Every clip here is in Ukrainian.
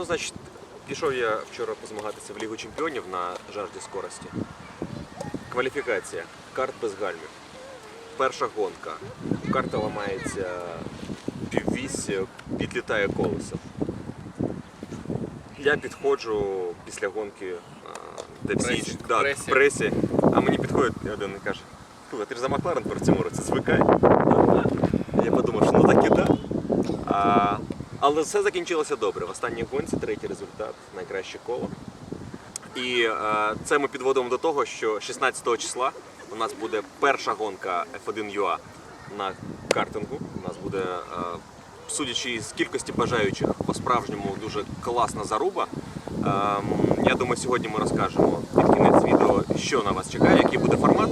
Ну, значить, пішов я вчора позмагатися в Лігу чемпіонів на жажді скорості. Кваліфікація. Карт без гальмів. Перша гонка. Карта ламається піввісь, підлітає колесо. Я підходжу після гонки, а, де всі інші- да, пресі. пресі, а мені підходить один і каже, «Слухай, ти ж за Макларен перед цьому році звикай. Я подумав, що ну так і да. А, але все закінчилося добре. В останній гонці третій результат, найкраще коло. І е, це ми підводимо до того, що 16 числа у нас буде перша гонка F1 UA на картингу. У нас буде, е, судячи з кількості бажаючих, по-справжньому дуже класна заруба. Ем, я думаю, сьогодні ми розкажемо під кінець відео, що на вас чекає, який буде формат.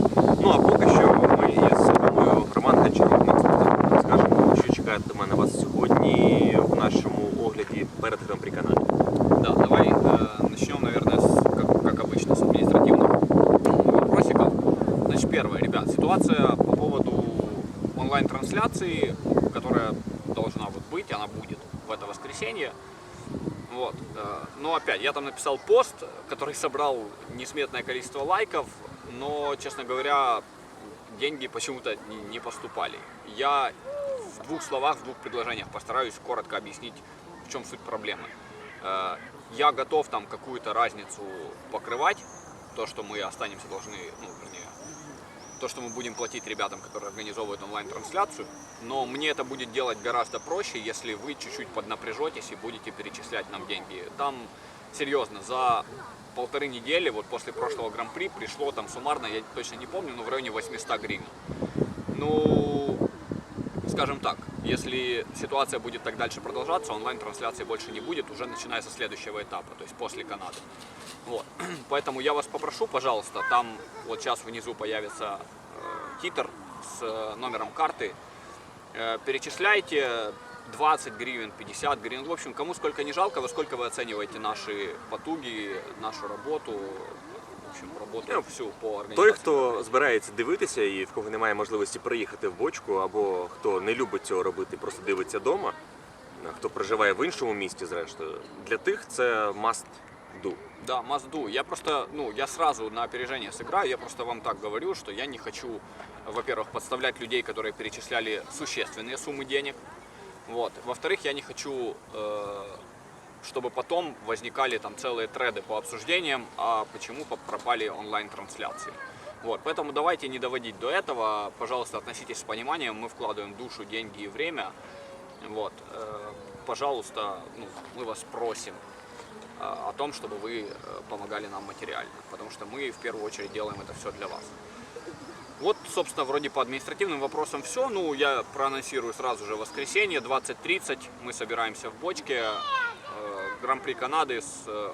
Я там написал пост, который собрал несметное количество лайков, но, честно говоря, деньги почему-то не- поступали. Я в двух словах, в двух предложениях постараюсь коротко объяснить, в чем суть проблемы. Э, Я готов там какую-то разницу покрывать, то, что мы останемся должны, ну, вернее, то, что мы будем платить ребятам, которые организовывают онлайн-трансляцию, но мне это будет делать гораздо проще, если вы чуть-чуть поднапряжетесь и будете перечислять нам деньги. Там, серьезно, за полторы недели, вот после прошлого гран-при, пришло там суммарно, я точно не помню, но в районе 800 гривен. Ну, скажем так, если ситуация будет так дальше продолжаться, онлайн-трансляции больше не будет, уже начиная со следующего этапа, то есть после Канады. Вот. Поэтому я вас попрошу, пожалуйста, там вот сейчас внизу появится э, титр с э, номером карты. Э, перечисляйте 20 гривен, 50 гривен. В общем, кому сколько не жалко, во сколько вы оцениваете наши потуги, нашу работу, в общем, работу Ну, всю по Той, организации. хто збирається дивитися і в кого немає можливості приїхати в бочку, або хто не любить цього робити, просто дивиться вдома, хто проживає в іншому місті, зрештою, для тих це must do. Да, Мазду. Я просто, ну, я сразу на опережение сыграю. Я просто вам так говорю, что я не хочу, во-первых, подставлять людей, которые перечисляли существенные суммы денег. Вот. Во-вторых, я не хочу, э, чтобы потом возникали там целые треды по обсуждениям, а почему по- пропали онлайн-трансляции. Вот, поэтому давайте не доводить до этого. Пожалуйста, относитесь с пониманием. Мы вкладываем душу, деньги и время. Вот, э, пожалуйста, ну, мы вас просим а, о том, чтобы вы э, помогали нам материально, потому что мы в первую очередь делаем это все для вас. Вот, собственно, вроде по административным вопросам все. Ну, я проанонсирую сразу же воскресенье, 20.30. Мы собираемся в бочке. э, Гран-при Канады с э,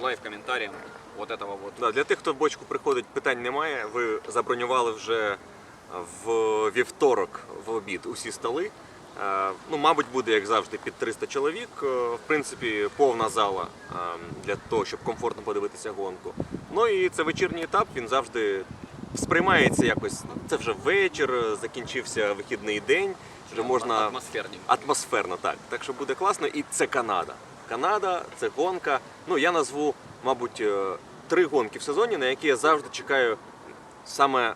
лайв-комментарием вот этого вот. Да, для тих, хто в бочку приходить, питань немає. Ви забронювали вже в вівторок в обід усі столи. Е, Ну, мабуть, буде, як завжди, під 300 чоловік. Е, В принципі, повна зала е, для того, щоб комфортно подивитися гонку. Ну і це вечірній етап, він завжди сприймається якось. ну, Це вже вечір, е, закінчився вихідний день. Вже можна Атмосферненько. атмосферно, так. Так що буде класно. І це Канада. Канада, це гонка. Ну, я назву, мабуть, е, три гонки в сезоні, на які я завжди чекаю саме е,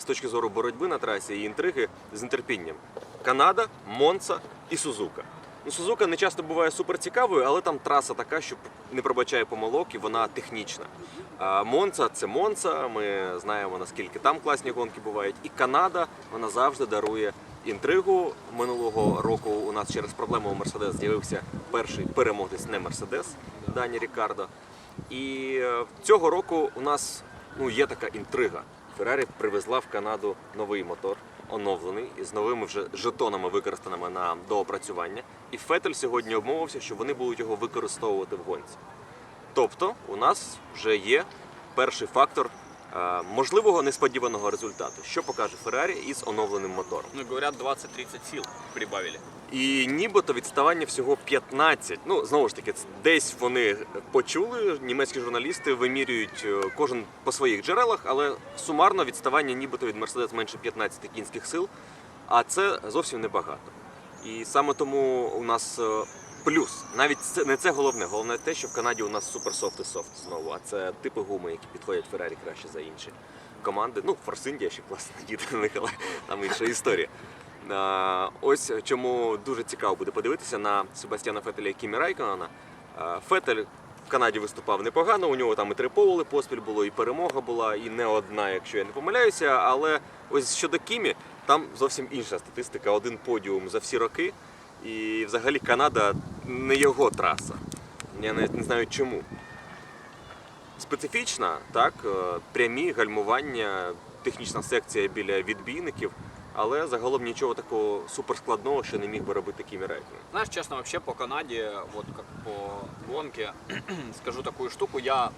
з точки зору боротьби на трасі і інтриги з нетерпінням. Канада, Монца і Сузука. Ну, Сузука не часто буває суперцікавою, але там траса така, що не пробачає помилок і вона технічна. А Монца це Монца, ми знаємо наскільки там класні гонки бувають. І Канада вона завжди дарує інтригу. Минулого року у нас через проблему у Мерседес з'явився перший переможець не Мерседес Дані Рікардо. І е, цього року у нас ну, є така інтрига. Феррарі привезла в Канаду новий мотор, оновлений, із новими вже жетонами, використаними на доопрацювання. І Фетель сьогодні обмовився, що вони будуть його використовувати в гонці. Тобто, у нас вже є перший фактор можливого несподіваного результату, що покаже Феррарі із оновленим мотором. Ну, говорят, 20-30 сил прибавили. І нібито відставання всього 15. Ну, знову ж таки, десь вони почули, німецькі журналісти вимірюють е, кожен по своїх джерелах, але сумарно відставання нібито від Мерседес менше 15 кінських сил, а це зовсім небагато. І саме тому у нас е, Плюс, навіть це не це головне. Головне те, що в Канаді у нас суперсофт і софт знову, а це типи гуми, які підходять Феррарі краще за інші команди. Ну, Форс Індія ще класно діти на них, але там інша історія. А, ось чому дуже цікаво буде подивитися на Себастьяна Фетеля і Кімі Райконена. А, Фетель в Канаді виступав непогано, у нього там і три поли поспіль було, і перемога була, і не одна, якщо я не помиляюся. Але ось щодо Кімі, там зовсім інша статистика. Один подіум за всі роки. І взагалі Канада не його траса. Я навіть не знаю чому. Специфічна, так, е, прямі гальмування, технічна секція біля відбійників, але загалом нічого такого суперскладного, що не міг би робити Кімі Райконен. Знаешь, честно, вообще по Канаде, вот как по гонке, скажу такую штуку, я м,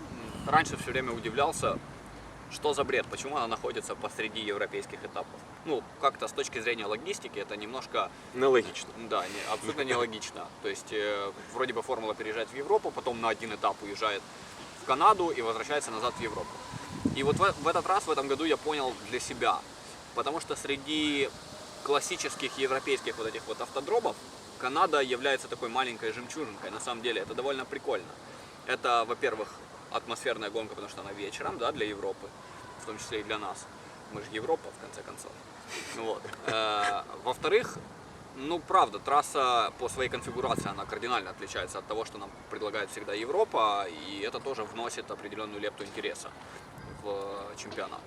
раньше все время удивлялся, что за бред, почему она находится посреди европейских этапов. Ну, как-то с точки зрения логистики это немножко, Нелогічно. да, не- абсолютно нелогично. То есть, э, вроде бы формула переезжает в Европу, потом на один этап уезжает в Канаду и возвращается назад в Европу. И вот в, в этот раз, в этом году я понял для себя, потому что среди классических европейских вот этих вот автодромов Канада является такой маленькой жемчужинкой. На самом деле это довольно прикольно. Это, во-первых, атмосферная гонка, потому что она вечером, да, для Европы, в том числе и для нас. Мы же Европа, в конце концов. Вот. Э, Во-вторых, ну, правда, трасса по своей конфигурации, она кардинально отличается от того, что нам предлагает всегда Европа, и это тоже вносит определенную лепту интереса в чемпионат.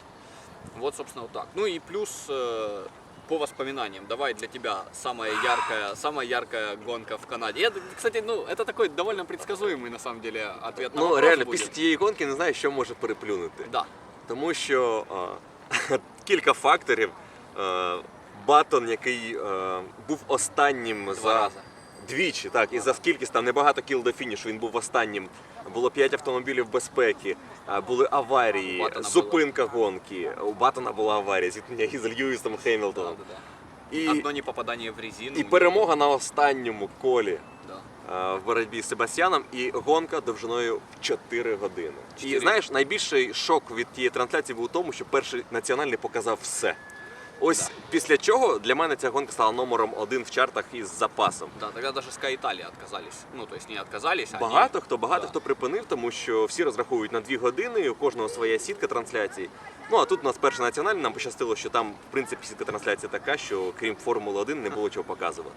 Вот, собственно, вот так. Ну и плюс э, по воспоминаниям, давай для тебя самая яркая, самая яркая гонка в Канаде. Это, кстати, ну, это такой довольно предсказуемый, на самом деле, ответ на Ну вопрос реально, будет. після тієї гонки не знаю, що може переплюнути. Да. Тому що а, кілька факторів. А, Батон, який а, був останнім Два за рази. двічі, так, і за скільки там небагато кіл до фінішу, він був останнім. Було 5 автомобілів безпеки, були аварії, зупинка гонки. У Батона була аварія, зіткнення із Льюісом Хемілтоном. І, Одно не попадание в резину. і перемога на останньому колі. Да. в боротьбі з Себастьяном і гонка довжиною в 4 години. І знаєш, найбільший шок від тієї трансляції був у тому, що перший національний показав все. Ось після чого для мене ця гонка стала номером один в чартах із запасом. Да, тогда даже Sky Italia отказались. Ну, то есть не отказались, они- Багато хто багато Да. хто припинив, тому що всі розраховують на дві години, у кожного своя сітка трансляцій. Ну а тут у нас перший національний, нам пощастило, що там в принципі сітка трансляції така, що крім Формули 1 не було чого показувати.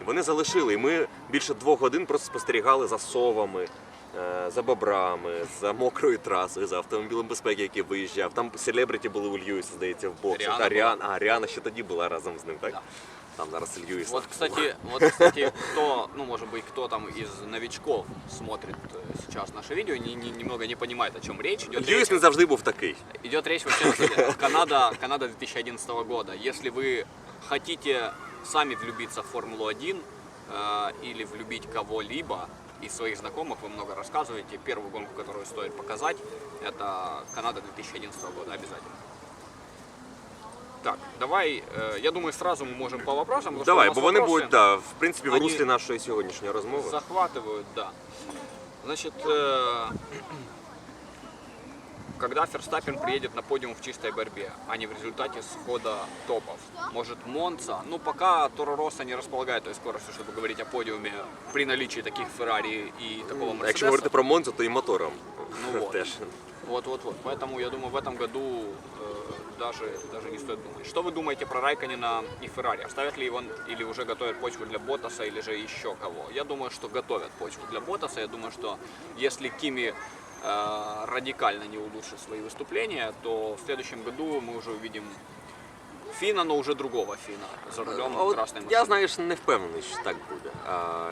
І Вони залишили, і ми більше двох годин просто спостерігали за совами. е, За бобрами, за мокрою трасою, за автомобілем безпеки, який виїжджав. Там селебриті були у Льюіса, здається, в боксі. Ріана Та була. Ріана, а Ріана ще тоді була разом з ним, так? Да. Там зараз Льюіс. Вот, кстати, вот, кстати, кто, ну, может быть, кто там из новичков смотрит э, сейчас наше видео, не, не- немного не понимает, о чем речь. Идет Льюіс речь, не завжди був такий. идет речь вообще Канада, Канада 2011 года. Если вы хотите сами влюбиться в Формулу 1 э, или влюбить кого-либо из своих знакомых, вы много рассказываете. Первую гонку, которую стоит показать, это Канада 2011 года обязательно. Так, давай, э, я думаю, сразу мы можем по вопросам. потому что у Давай, нас бо вони вопросы будуть, да, в принципі, в Вони- руслі нашої сьогоднішньої розмови. Захватывают, да. Значит, э, когда Ферстаппин приедет на подиум в чистой борьбе, а не в результате схода топов, может Монца, ну пока Торо Росса не располагает той скоростью, чтобы говорить о подиуме при наличии таких Феррари и такого А Якщо Мерседеса. говорити про Монзу, то і мотором Ну вот. теж. Вот, вот, вот. Поэтому я думаю, в этом году э, даже, даже не стоит думать. Что вы думаете про Райканина и Феррари? Оставят ли его или уже готовят почву для Ботаса или же еще кого? Я думаю, что готовят почву для Ботаса. Я думаю, что если Кими э, радикально не улучшит свои выступления, то в следующем году мы уже увидим Фина, но уже другого Фина за рулем А от красной машины. я, знаєш, не впевнений, що так буде. А,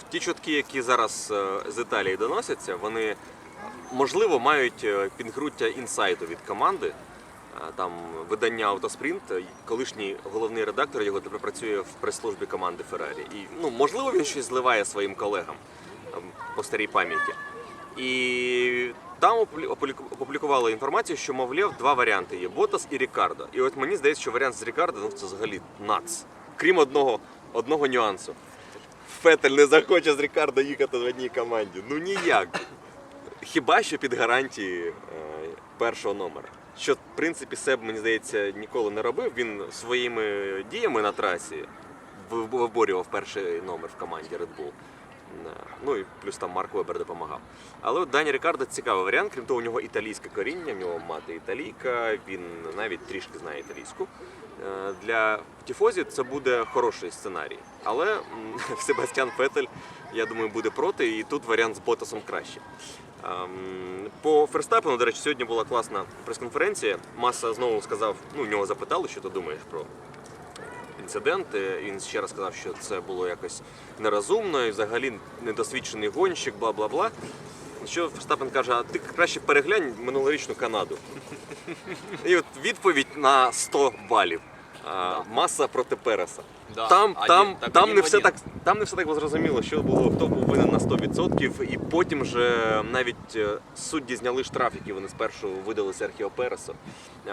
в ті чутки, які зараз е, з Італії доносяться, вони можливо мають е, підґрунтя інсайту від команди. Там видання Автоспринт, колишній головний редактор його тепер працює в прес-службі команди Феррарі. І ну, можливо, він щось зливає своїм колегам е, по старій пам'яті. І там опублі- опублікували інформацію, що, мовляв, два варіанти є Ботас і Рікардо. І от мені здається, що варіант з Рікардо ну, це взагалі нац. Крім одного, одного нюансу. Фетель не захоче з Рікардо їхати в одній команді. Ну ніяк. Хіба що під гарантії е, першого номера. Що, в принципі, Себ, мені здається, ніколи не робив. Він своїми діями на трасі виборював перший номер в команді Red Bull. Ну і плюс там Марк Вебер допомагав. Але от Дані Рікардо цікавий варіант. Крім того, у нього італійське коріння, в нього мати італійка, він навіть трішки знає італійську. Е, Для Тіфозі це буде хороший сценарій. Але Себастьян Фетель, я думаю, буде проти, і тут варіант з Ботасом краще. По Ферстапену, до речі, сьогодні була класна прес-конференція. Маса знову сказав, ну, в нього запитали, що ти думаєш про інцидент. Він ще раз сказав, що це було якось нерозумно і взагалі недосвідчений гонщик, бла бла бла. Що Ферстапен каже, а ти краще переглянь минулорічну Канаду. І от відповідь на 100 балів. Маса проти Переса. Да, Там, один- там, так там, не все так, там не все так зрозуміло, що було, хто був винен на 100%. І потім же навіть е, судді зняли штраф, який вони спершу видали Серхіо Пересу.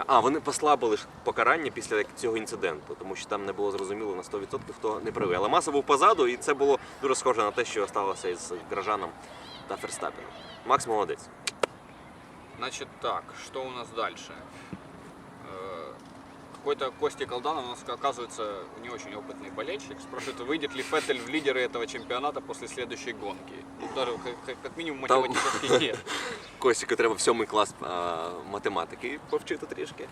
А, вони послабили покарання після цього інциденту, тому що там не було зрозуміло на 100% хто не правий. Але маса був позаду, і це було дуже схоже на те, що сталося із Гражаном та Ферстапеном. Макс молодець. Значит так, что у нас дальше? Э, Какой-то Костя Колданов у нас оказывается не очень опытный болельщик. Спрашивает, выйдет ли Феттель в лидеры этого чемпионата после следующей гонки. Ну, даже как, как- как минимум Там- математически нет. Костіку треба в сьомий клас а, математики повчити трішки.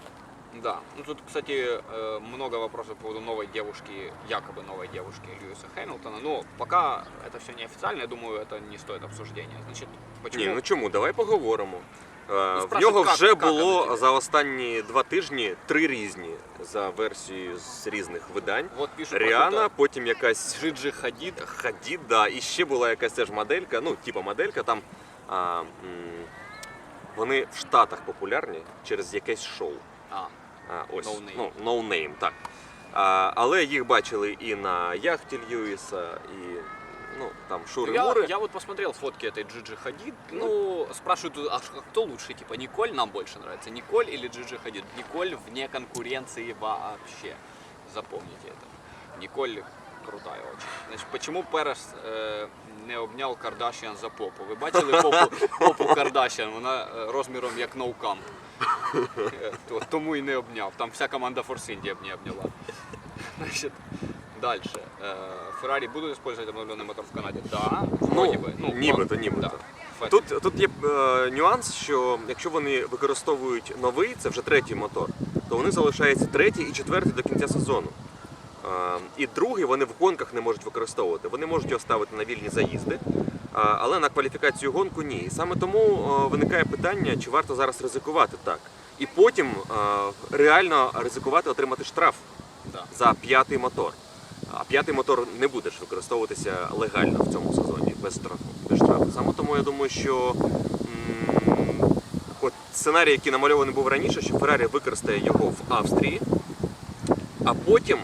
Да. Ну тут, кстати, э, много вопросов по поводу новой девушки, якобы новой девушки Льюиса Хэмилтона. Но пока это все неофициально, я думаю, это не стоит обсуждения. Значит, почему? Ні, ну чому? Давай поговоримо. Е, В нього вже було за останні два тижні три різні за версією з різних видань. Вот пишут про Ріана, потім якась Джиджи Хадид. Хадід, да, і ще була якась теж моделька, ну, типа моделька, там а, м, вони в Штатах популярні через якесь шоу. А, А, ось, No Name. ну, no name, так. А, але їх бачили і на яхті Льюіса, і ну, там Ну, Шури Я, Мури. я вот посмотрел фотки этой Джиджи Хадид. Ну, спрашивают, а ш- кто лучше? Типа, Николь нам больше нравится. Николь или Джиджи Хадид? Николь вне конкуренции вообще. Запомните это. Николь крутая очень. Значит, почему Перес э, не обнял Кардашіан за попу? Ви бачили попу, попу Кардашіан? Вона е, розміром як ноукам. Е, то- Тому і не обняв. Там вся команда Force India б не обняла. Значит, дальше. Э, Феррари будут использовать обновленный мотор в Канаде? Да, вроде бы. Ну, нібито, ну, нібито. Да. Фет- Тут, тут є е, нюанс, що якщо вони використовують новий, це вже третій мотор, то вони залишаються третій і четвертий до кінця сезону. Е, і другий вони в гонках не можуть використовувати. Вони можуть його ставити на вільні заїзди, е, але на кваліфікацію гонку ні. І саме тому е, виникає питання, чи варто зараз ризикувати так. І потім е, реально ризикувати отримати штраф Да. за п'ятий мотор. А п'ятий мотор не буде ж використовуватися легально в цьому сезоні без штрафу. Без штрафу. Саме тому я думаю, що м, от сценарій, який намальований був раніше, що Феррарі використає його в Австрії, а потім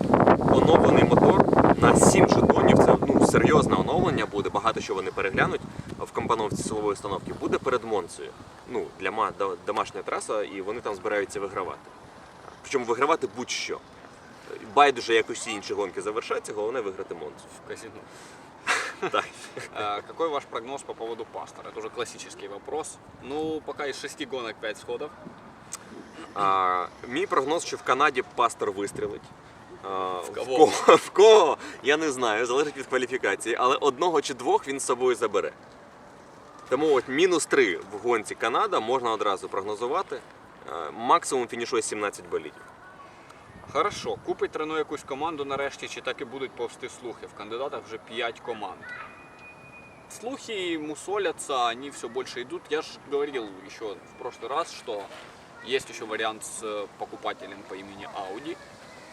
оновлений мотор на 7 жетонів. Це ну, серйозне оновлення буде, багато що вони переглянуть в компоновці силової установки, буде перед Монцею. Ну, для ма- до- домашня траса, і вони там збираються вигравати. Причому вигравати будь-що. Байдуже, як усі інші гонки завершаться, головне виграти Монцу. В казино. Так. Э, Какой ваш прогноз по поводу пастора? Это уже классический вопрос. Ну, пока из шести гонок 5 сходов. А, мій прогноз, що в Канаді пастор вистрілить. А, в, кого? кого? в кого? Я не знаю, залежить від кваліфікації, але одного чи двох він з собою забере. Тому от мінус 3 в гонці Канада можна одразу прогнозувати. А, Максимум фінішує 17 болідів. Хорошо, купить Рено якусь команду нарешті, чи так і будуть повсти слухи? В кандидатах вже 5 команд. Слухи мусолятся, они все больше идут. Я же говорил еще в прошлый раз, что есть еще вариант с э, покупателем по имени Audi.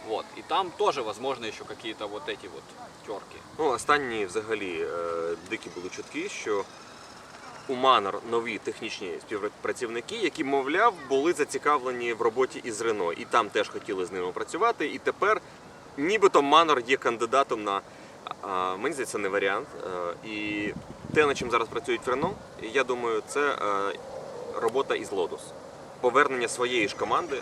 Вот. И там тоже, возможно, еще какие-то вот эти вот терки. Ну, останні взагалі е, дикі були чутки, що у Манор нові технічні співпрацівники, які, мовляв, були зацікавлені в роботі із Рено, і там теж хотіли з ними працювати. І тепер нібито Манор є кандидатом на а, мені здається, не варіант. Е, І те, над чим зараз працюють в Рено, я думаю, це е, робота із Lotus. Повернення своєї ж команди,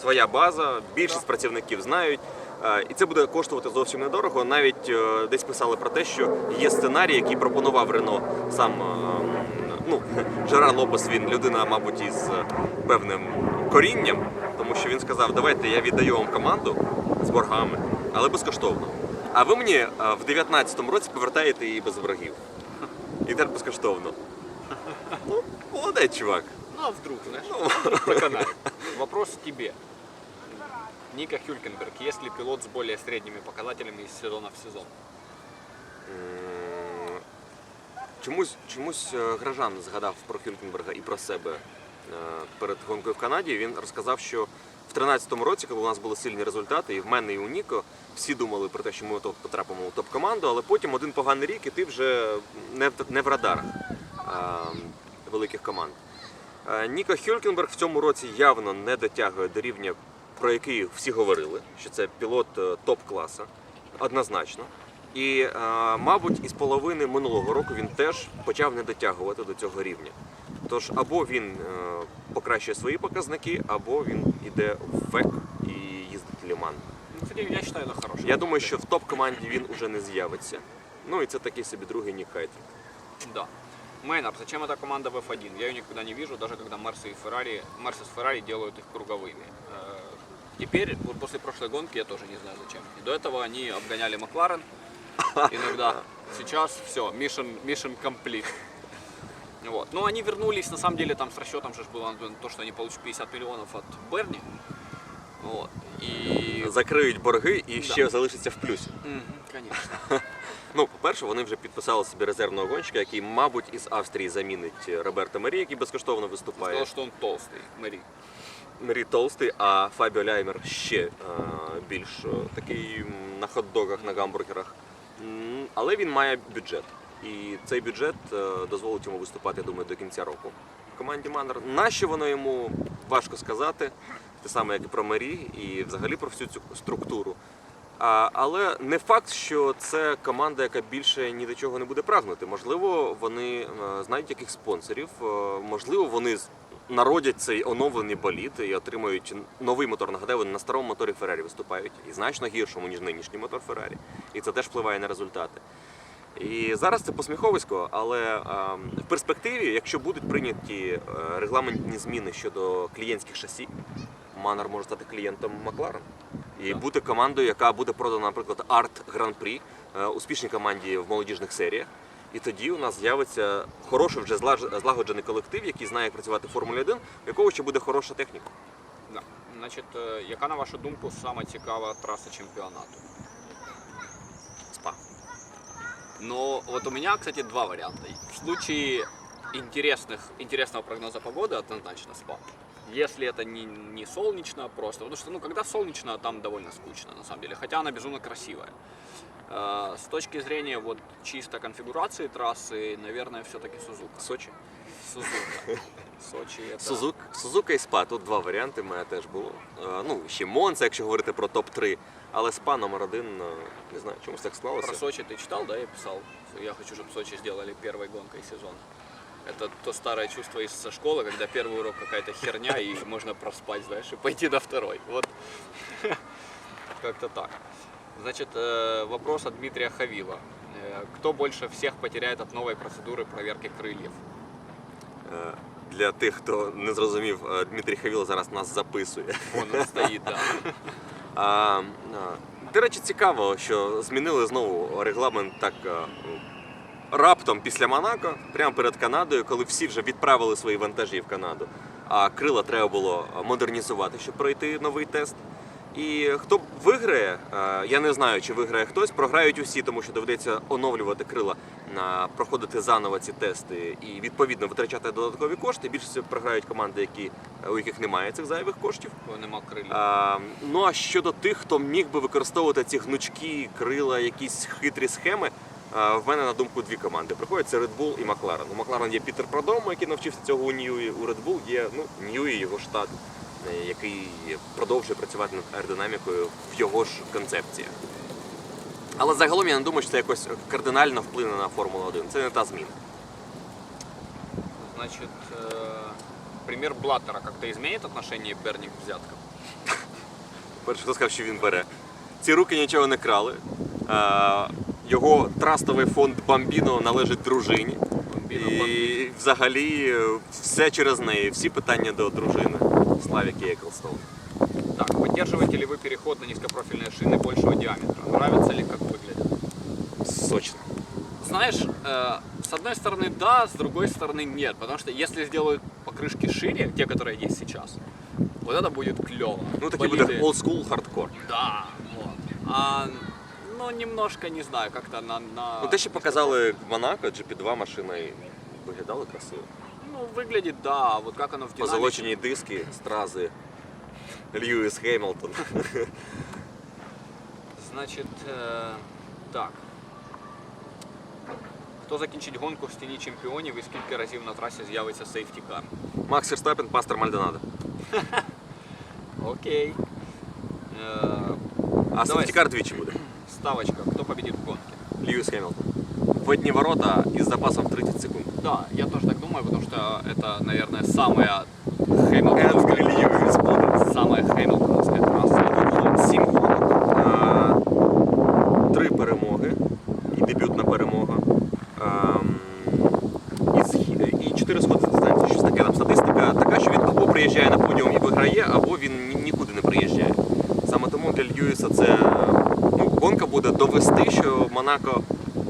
своя база, більшість працівників знають. Е, І це буде коштувати зовсім недорого. Навіть десь писали про те, що є сценарій, який пропонував Рено сам. Ну, Жерар Лопес, він людина, мабуть, із е, певним корінням, тому що він сказав: давайте я віддаю вам команду з боргами, але безкоштовно. А ви мені е, в 19-му році повертаєте її без боргів. І тепер безкоштовно. Ну, молодець, чувак. Ну а вдруг, знаешь, вдруг проканает. Вопрос к тебе. Ника Хюлькенберг, есть ли пилот с более средними показателями из сезона в сезон? Чомусь, чомусь е, Гражан згадав про Хюлькенберга і про себе е, перед гонкою в Канаді. Він розказав, що в 2013 році, коли у нас були сильні результати, і в мене, і у Ніко, всі думали про те, що ми потрапимо у топ-команду, але потім один поганий рік, і ти вже не в, не в радарах великих команд. Е, Ніко Хюлькенберг в цьому році явно не дотягує до рівня, про який всі говорили, що це пілот топ-класа, однозначно. І, е, мабуть, із половини минулого року він теж почав не дотягувати до цього рівня. Тож або він е, покращує свої показники, або він йде в ВЕК і їздить Ліман. Ну, кстати, я считаю, это хороший. Я думаю, що в топ-команді він уже не з'явиться. Ну і це такий собі другий Нік Хайтінг. Да. Мейнер, зачем эта команда в F1? Я ее никогда не вижу, даже когда Мерсы и Феррари, Мерсы с Феррари делают их круговыми. Э, Теперь, вот после прошлой гонки, я тоже не знаю зачем. И до этого они обгоняли Макларен иногда. Сейчас все, mission, mission complete. Вот. Но они вернулись, на самом деле, там с расчетом же ж было на то, что они получат 50 миллионов от Берни. Вот. И... Закриють борги і ще залишиться в плюсі. Мгм, конечно. Ну, по-перше, вони вже підписали собі резервного гонщика, який, мабуть, із Австрії замінить Роберта Марі, який безкоштовно виступає. Сказал, что он толстый, Мэри. Мері толстий, а Фабіо Ляймер ще е, більш е, такий м, на хот-догах, на гамбургерах. Але він має бюджет. І цей бюджет е, дозволить йому виступати, я думаю, до кінця року. Команді Маннер. Нащо воно йому важко сказати, те саме, як і про Мері, і взагалі про всю цю структуру. А, але не факт, що це команда, яка більше ні до чого не буде прагнути. Можливо, вони е, знають яких спонсорів, е, можливо, вони народять цей оновлений болід і отримають новий мотор. Нагадаю, вони на старому моторі Феррарі виступають і значно гіршому, ніж нинішній мотор Феррарі. І це теж впливає на результати. І зараз це посміховисько, але е, в перспективі, якщо будуть прийняті е, регламентні зміни щодо клієнтських шасі, Маннер може стати клієнтом Макларен і Так. бути командою, яка буде продана, наприклад, Арт Гран-прі, е, успішній команді в молодіжних серіях. І тоді у нас з'явиться хороший вже злагоджений колектив, який знає, як працювати в Формулі 1, у якого ще буде хороша техніка. Да. Значить, е, яка на вашу думку сама цікава траса чемпіонату? Спа. Ну, вот у меня, кстати, два варианта. В случае интересных, интересного прогноза погоды однозначно спа. Если это не, не солнечно просто, потому что, ну, когда солнечно, там довольно скучно, на самом деле, хотя она безумно красивая. Э, С точки зрения вот чисто конфигурации трассы, наверное, все-таки Сузука. Сочі. Сузука. Сочи это... Сузук, Сузука і Спа. Тут два варіанти в мене теж було. Е, Ну, ще Монца, якщо говорити про топ-3. Але Спа номер один, е, не знаю, чомусь так склалося. Про Сочи ты читал, да, я писал? Я хочу, чтобы Сочи сделали первой гонкой сезона. Это то старое чувство из со школы, когда первый урок какая-то херня, и можно проспать, знаешь, и пойти на второй. Вот как-то так. Значит, э, вопрос от Дмитрия Хавила. Э, Кто больше всех потеряет от новой процедуры проверки крыльев? Е, Для тих, хто не зрозумів, е, Дмитрій Хавіло зараз нас записує. Вон он стоит, да. А, а, до речі, цікаво, що змінили знову регламент так а, раптом після Монако, прямо перед Канадою, коли всі вже відправили свої вантажі в Канаду. А крила треба було модернізувати, щоб пройти новий тест. І хто виграє, я не знаю, чи виграє хтось, програють усі, тому що доведеться оновлювати крила, проходити заново ці тести і відповідно витрачати додаткові кошти. Більше програють команди, які, у яких немає цих зайвих коштів. Вон нема крыльев. А, ну а щодо тих, хто міг би використовувати ці гнучки, крила, якісь хитрі схеми, в мене на думку дві команди. Приходять це Red Bull і Макларен. У Макларен є Пітер Продомо, який навчився цього у Ньюї. У Red Bull є ну, Ньюї, його штат, е, який продовжує працювати над аеродинамікою в його ж концепціях. Але загалом я не думаю, що це якось кардинально вплине на Формулу 1. Це не та зміна. Значит, э, пример Блаттера как-то изменит отношение Берни к взяткам? Перше, хто сказав, що він бере. Ці руки нічого не крали. Е, Його трастовий фонд Бамбіно належить дружині. Бамбіно, І Бамбіно. взагалі е, все через неї, всі питання до дружини Славіки Еклстоун. Так, поддерживаете ли вы переход на низкопрофильные шины большего диаметра? Нравится ли, как выглядят? Сочно. Знаешь, э, с одной стороны да, с другой стороны нет. Потому что если сделают покрышки шире, те, которые есть сейчас, вот это будет клево. Ну такий буде Болиды- old school хардкор. Да, вот. А, ну, немножко, не знаю, как-то на... на... Ну те, що показали в Монако, GP2 машина і виглядало красиво. Ну, выглядит, да, а вот как оно в динамике. Позолочені диски, стрази, Льюіс Хеймлтон. Значить, е, так. Хто закінчить гонку в стіні чемпіонів і скільки разів на трасі з'явиться сейфтікар? Макс Верстаппен, пастор Мальдонадо. Окей. Е, А Давай. сефтікар двічі буде. ставочка. Хто победит в гонке? Льюіс Хеймлтон. В одні ворота із запасом в 30 секунд. Да, я тоже так думаю, потому что это, наверное, самая Енскель Хеймлтоновская, Льюіс буде. самая Хеймлтоновская Монако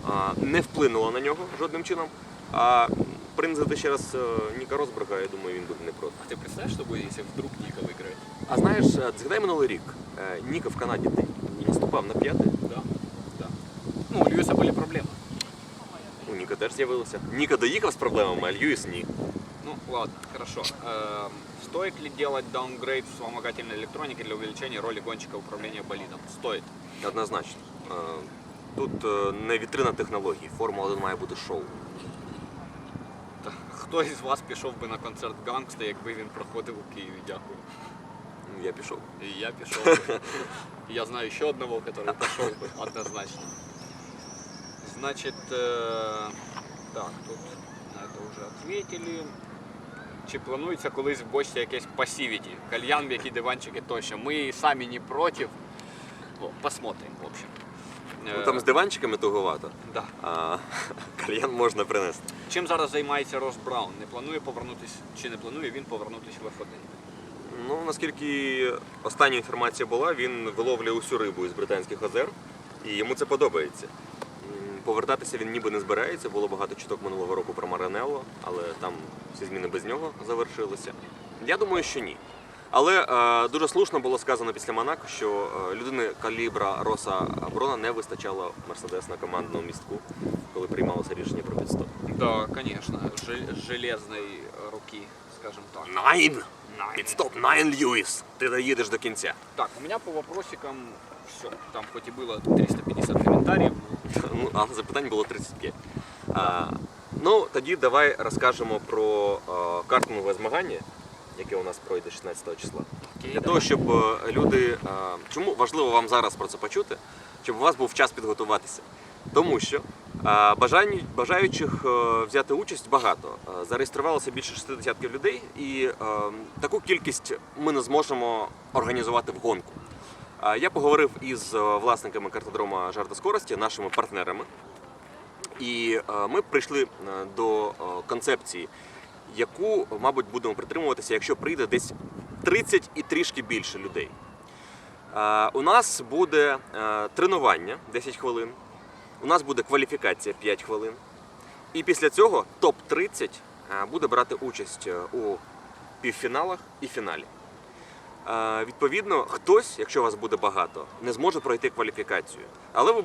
а, не вплинуло на нього жодним чином. А принизити ще раз е, Ніка Росберга, я думаю, він буде не проти. А ты представляешь, что будет, если вдруг Ника выиграет? А знаєш, е, згадай минулий рік. Е, Ніка в Канаді ти наступав на п'яте. Да. Да. Ну, у Льюиса были проблемы. У Ніка теж з'явилося. Ніка доїхав з проблемами, а Льюіс ні. Ну, ладно, хорошо. Эм, Стоит ли делать даунгрейд вспомогательной электроники для увеличения роли гонщика управления болидом? Стоит. Однозначно. Е, Тут е, не вітрина технологій. Формула 1 має бути шоу. Та Хто із вас пішов би на концерт Гангста, якби він проходив у Києві? Дякую. Ну, Я пішов. І я пішов би. Я знаю ще одного, який пішов би однозначно. Значит, э, так, тут на это уже ответили. Чи планується колись в бочці якесь пасівіті? Кальян, м'які диванчики тощо. Ми самі не проти. Посмотрим, в общем. Ну, Е, там з диванчиками туговато, да. а кальян можна принести. Чим зараз займається Рос Браун? Не планує повернутися, чи не планує він повернутися в F1? Ну, наскільки остання інформація була, він виловлює усю рибу із британських озер, і йому це подобається. М, Повертатися він ніби не збирається. Було багато чуток минулого року про Маранелло, але там всі зміни без нього завершилися. Я думаю, що ні. Але е, дуже слушно було сказано після Монако, що е, людини калібра Роса Брона не вистачало Мерседес на командному містку, коли приймалося рішення про підстоп. Да, конечно. Железної руки, скажем так. Найн! Підстоп, Найн Льюіс! Ти доїдеш до кінця. Так, у меня по вопросикам все. Там хоть и было 350 комментариев. Ну, а запитань було 35. А, ну, тоді давай розкажемо про а, картингове змагання, яке у нас пройде 16 числа. Окей, Для того, щоб е, люди. а, Чому важливо вам зараз про це почути, щоб у вас був час підготуватися. Тому що бажань, бажаючих е, взяти участь багато. Е, Зареєструвалося більше 60 десятків людей, і е, таку кількість ми не зможемо організувати в гонку. Я поговорив із е, власниками картодрома жарта скорості, нашими партнерами. І е, ми прийшли е, до е, концепції, яку, мабуть, будемо притримуватися, якщо прийде десь 30 і трішки більше людей. У нас буде е, тренування 10 хвилин, у нас буде кваліфікація 5 хвилин. І після цього топ-30 е, буде брати участь е, у півфіналах і фіналі. Відповідно, хтось, якщо вас буде багато, не зможе пройти кваліфікацію. Але ви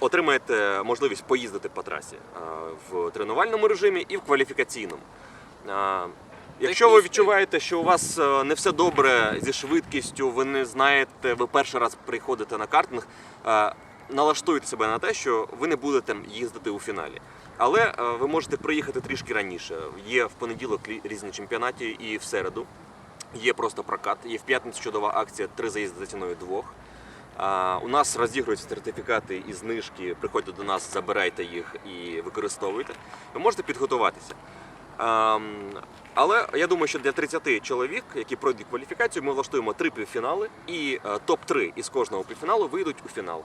отримаєте можливість поїздити по трасі в тренувальному режимі і в кваліфікаційному. Якщо ви відчуваєте, що у вас е, не все добре зі швидкістю, ви не знаєте, ви перший раз приходите на картинг, е, налаштуйте себе на те, що ви не будете їздити у фіналі. Але е, ви можете приїхати трішки раніше. Є в понеділок різні чемпіонаті і в середу. Є просто прокат, є в п'ятницю чудова акція три заїзди за ціною двох. У нас розігруються сертифікати і знижки. Приходьте до нас, забирайте їх і використовуйте. Ви можете підготуватися. Ем, але я думаю, що для 30 чоловік, які пройдуть кваліфікацію, ми влаштуємо три півфінали, і е, топ-3 із кожного півфіналу вийдуть у фінал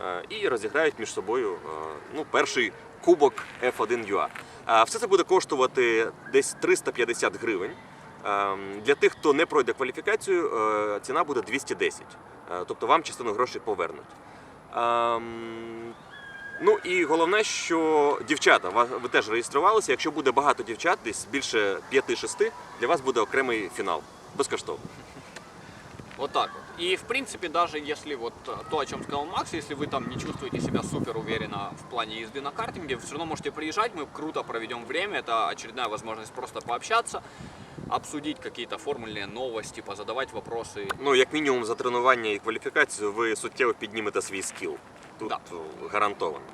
Е, і розіграють між собою е, ну, перший кубок F1 UA. Е, Все це буде коштувати десь 350 гривень. Ем, Для тих, хто не пройде кваліфікацію, ціна буде 210. Е, Тобто вам частину грошей повернуть. Ем, Ну і головне, що дівчата, ва- ви теж реєструвалися. Якщо буде багато дівчат, десь більше 5-6, для вас буде окремий фінал. Безкоштовно. Вот так вот. И в принципе, даже если вот э, то, о чем сказал Макс, если вы там не чувствуете себя супер уверенно в плане езды на картинге, вы все равно можете приезжать, мы круто проведем время, это очередная возможность просто пообщаться, обсудить какие-то формульные новости, позадавать вопросы. Ну, як мінімум, за тренування і кваліфікацію ви суттєво піднімете свій скіл. Тут Да. гарантовано.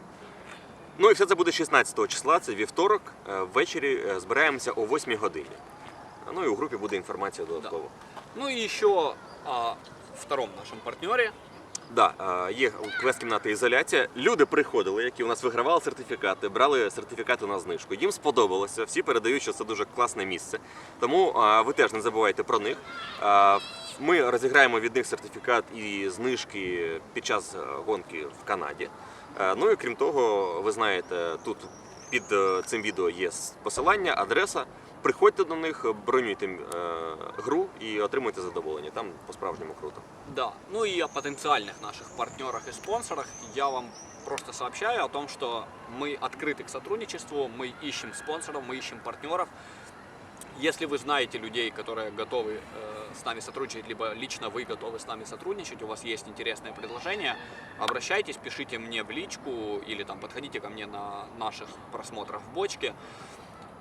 Ну і все це буде 16 числа, це вівторок. Е, Ввечері е, збираємося о 8 годині. Ну і у групі буде інформація додатково. Ну і що о втором нашому партнере, Да, є квест-кімната ізоляція. Люди приходили, які у нас вигравали сертифікати, брали сертифікати на знижку. Їм сподобалося, всі передають, що це дуже класне місце. Тому ви теж не забувайте про них. Ми розіграємо від них сертифікат і знижки під час е, гонки в Канаді. Е, Ну і крім того, ви знаєте, тут під е, цим відео є посилання, адреса. Приходьте до них, бронюйте е, гру і отримуйте задоволення. Там по-справжньому круто. Да, ну и о потенциальных наших партнерах и спонсорах я вам просто сообщаю о том, что мы открыты к сотрудничеству, мы ищем спонсоров, мы ищем партнеров. Если вы знаете людей, которые готовы э, с нами сотрудничать, либо лично вы готовы с нами сотрудничать, у вас есть интересное предложение, обращайтесь, пишите мне в личку или там подходите ко мне на наших просмотрах в бочке.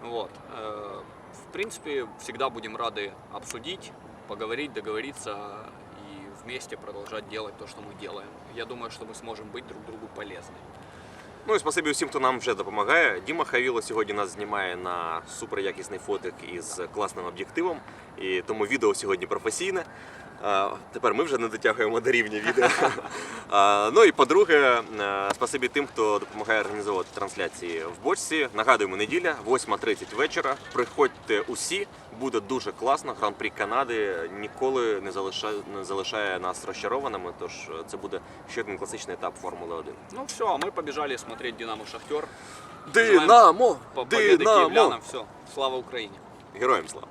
Вот. э, В принципе, всегда будем рады обсудить, поговорить, договориться и вместе продолжать делать то, что мы делаем. Я думаю, что мы сможем быть друг другу полезны. Ну і спасибі усім, хто нам вже допомагає. Діма Хавіло сьогодні нас знімає на суперякісний фотик із класним об'єктивом, і тому відео сьогодні професійне. Тепер ми вже не дотягуємо до рівня відео. Ну і по-друге, е, спасибі тим, хто допомагає організовувати трансляції в бочці. Нагадуємо, неділя, 8.30 вечора. Приходьте усі, буде дуже класно. Гран-прі Канади ніколи не залишає, не залишає нас розчарованими. Тож е, це буде ще один класичний етап Формули 1. Ну все, а мы побежали смотреть Динамо Шахтер. Динамо! Динамо! Все. Слава Украине! Героям слава!